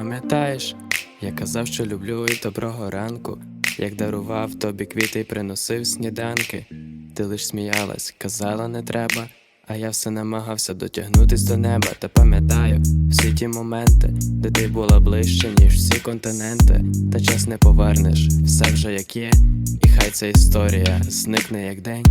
пам'ятаєш, я казав, що люблю і доброго ранку, як дарував тобі квіти і приносив сніданки. Ти лиш сміялась, казала не треба, а я все намагався дотягнутись до неба. Та пам'ятаю всі ті моменти, де ти була ближче, ніж всі континенти. Та час не повернеш, все вже як є, і хай ця історія зникне як день.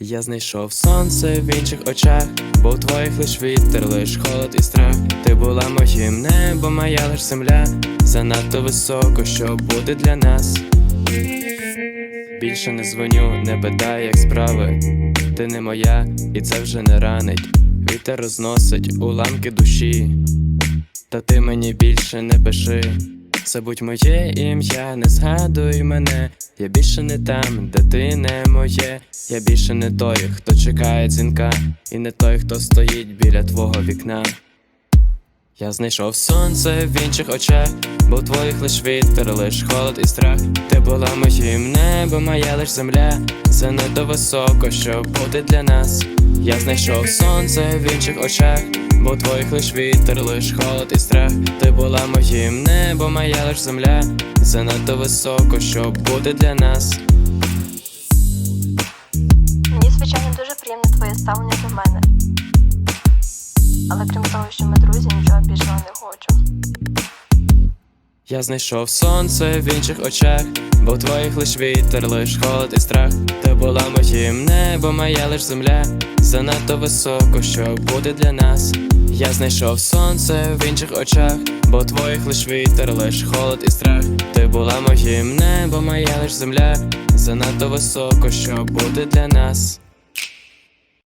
Я знайшов сонце в інших очах, бо в твоїх лиш вітер, лиш холод і страх. Ти була моїм небом, моя лиш земля, занадто високо, що буде для нас. Більше не дзвоню, не питай, як справи. Ти не моя, і це вже не ранить. Вітер розносить уламки душі. Та ти мені більше не пиши. Забудь моє ім'я, не згадуй мене. Я більше не там, де ти не моє. Я більше не той, хто чекає дзвінка, і не той, хто стоїть біля твого вікна. Я знайшов сонце в інших очах, бо в твоїх лиш вітер, лиш холод і страх. Ти була моїм небом, моя лиш земля. Занадто високо, що буде для нас. Я знайшов сонце в інших очах, бо твоїх лиш вітер, лиш холод і страх. Ти була моїм небом, моя лиш земля. Занадто високо, що буде для нас. Мені, звичайно, дуже приємне твоє ставлення до мене. Але крім того, що ми друзі, нічого більшого не хочу. Я знайшов сонце в інших очах, бо в твоїх лиш вітер, лиш холод і страх. Ти була моїм небом, моя лиш земля. Занадто високо, що буде для нас. Я знайшов сонце в інших очах, бо твоїх лиш вітер, лиш холод і страх. Ти була моїм небом, моя лиш земля. Занадто високо, що буде для нас.